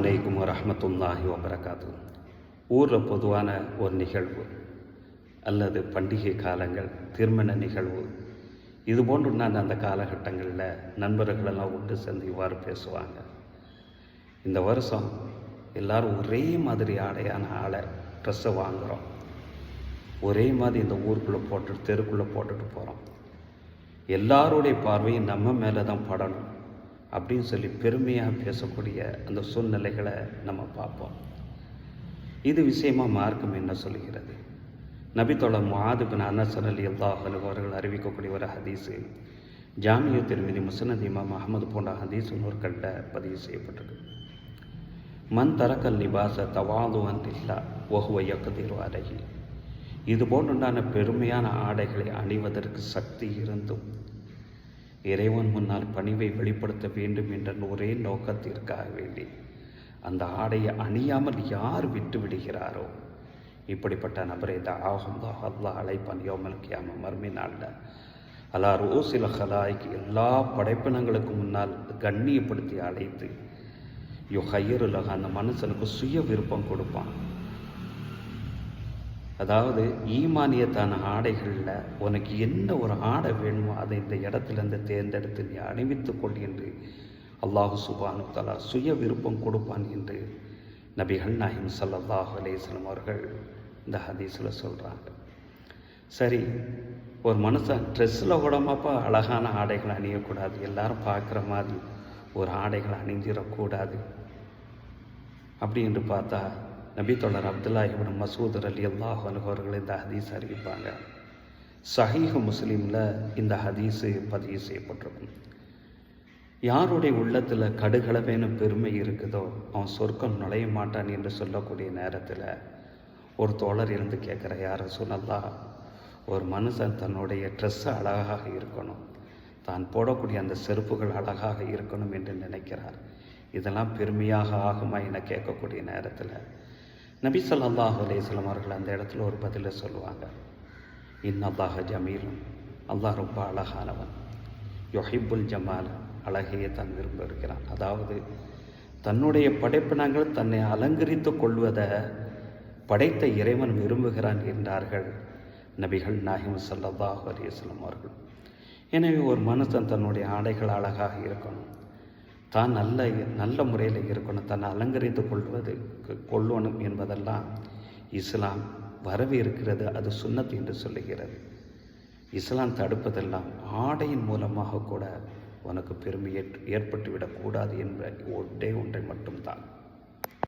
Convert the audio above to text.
அலைக்கும் வரஹமத்துல்லாஹி வபரகாத்து ஊரில் பொதுவான ஒரு நிகழ்வு அல்லது பண்டிகை காலங்கள் திருமண நிகழ்வு இது போன்று நான் அந்த காலகட்டங்களில் நண்பர்களெல்லாம் விட்டு சேர்ந்து இவ்வாறு பேசுவாங்க. இந்த வருஷம் எல்லாரும் ஒரே மாதிரி ஆடையான ஆளை ட்ரெஸ்ஸை வாங்குகிறோம் ஒரே மாதிரி இந்த ஊருக்குள்ளே போட்டு தெருக்குள்ளே போட்டுட்டு போகிறோம். எல்லாருடைய பார்வையும் நம்ம மேலே தான் படணும். அப்படின்னு சொல்லி பெருமையாக பேசக்கூடிய அந்த சூழ்நிலைகளை நம்ம பார்ப்போம். இது விஷயமா மார்க்கம் என்ன சொல்கிறது நபித்தோட மாதுபின் அனசன் அலி அல்லாஹ் அவர்கள் அறிவிக்கக்கூடிய ஒரு ஹதீஸு. ஜாமிய திருமதி முசனத் இமாம் அகமது போன்ற ஹதீஸ் நூற்களில் பதிவு செய்யப்பட்டிருக்கு. மண் தரக்கல் நிபாச தவாதுவன் இல்லா ஒகுவ இயக்கத்தில் அழகி இது போன்றுண்டான பெருமையான ஆடைகளை அணிவதற்கு சக்தி இருந்தும் இறைவன் முன்னால் பணிவை வெளிப்படுத்த வேண்டும் என்ற ஒரே நோக்கத்திற்காக வேண்டி அந்த ஆடையை அணியாமல் யார் விட்டு விடுகிறாரோ? இப்படிப்பட்ட நபரை தாகும் அல்லா அழைப்பான் யோமல் கியாம மர்மி நாளில். அல்லா ரோசில ஹலாய்க்கு எல்லா படைப்பினங்களுக்கு முன்னால் கண்ணியப்படுத்தி அழைத்து யோ ஹையருலக அந்த மனுஷனுக்கு சுய விருப்பம் கொடுப்பான். அதாவது ஈமானியத்தான ஆடைகளில் உனக்கு என்ன ஒரு ஆடை வேணுமோ அதை இந்த இடத்துலேருந்து தேர்ந்தெடுத்து நீ அணிவித்து கொள் என்று அல்லாஹு சுபானு தலா சுய விருப்பம் கொடுப்பான் என்று நபிகள் நாயிம் சல்லாஹ் அலேஸ்லம் அவர்கள் இந்த ஹதீஸில் சொல்கிறாங்க சரி ஒரு மனுஷன் ட்ரெஸ்ஸில் கூடமாப்பா அழகான ஆடைகள் அணியக்கூடாது. எல்லாரும் பார்க்குற மாதிரி ஒரு ஆடைகள் அணிஞ்சிடக்கூடாது அப்படி என்று பார்த்தா நபி தொடர் அப்துல்லா இபின் மசூத் அலி அல்லாஹ் அவர்கள் இந்த ஹதீஸ் அறிவிப்பாங்க. சஹீஹ் முஸ்லீமில் இந்த ஹதீஸு பதிவு செய்யப்பட்டிருக்கும். யாருடைய உள்ளத்தில் கடுகளவேன பெருமை இருக்குதோ அவன் சொர்க்கம் நுழைய மாட்டான் என்று சொல்லக்கூடிய நேரத்தில் ஒரு தோழர் இருந்து கேட்குற யார சொல்லலாம் ஒரு மனுஷன் தன்னுடைய ட்ரெஸ்ஸு அழகாக இருக்கணும். தான் போடக்கூடிய அந்த செருப்புகள் அழகாக இருக்கணும் என்று நினைக்கிறார். இதெல்லாம் பெருமையாக ஆகுமா என கேட்கக்கூடிய நேரத்தில் நபி சொல்லாஹ் அலேஸ்லம் அவர்கள் அந்த இடத்துல ஒரு பதிலை சொல்லுவாங்க. இன் அல்லாஹ ஜமீலும் அல்லாஹ் ரொம்ப அழகானவன். யொஹிபுல் ஜமால் அழகையே தான் விரும்ப இருக்கிறான். அதாவது தன்னுடைய படைப்பினங்கள் தன்னை அலங்கரித்து கொள்வதை படைத்த இறைவன் விரும்புகிறான் என்றார்கள் நபிகள் நாயகம் சல்லாஹ் அலிஸ்லம் அவர்கள். எனவே ஒரு மனுஷன் தன்னுடைய ஆடைகள் அழகாக இருக்கணும். தான் நல்ல நல்ல முறையில் இருக்கணும் தன்னை அலங்கரித்து கொள்வது கொள்ளணும் என்பதெல்லாம் இஸ்லாம் வரவே இருக்கிறது அது சுண்ணத் என்று சொல்லுகிறது. இஸ்லாம் தடுப்பதெல்லாம் ஆடையின் மூலமாக கூட உனக்கு பெருமை ஏற்பட்டுவிடக்கூடாது என்ற ஒன்றே ஒன்றை மட்டும்தான்.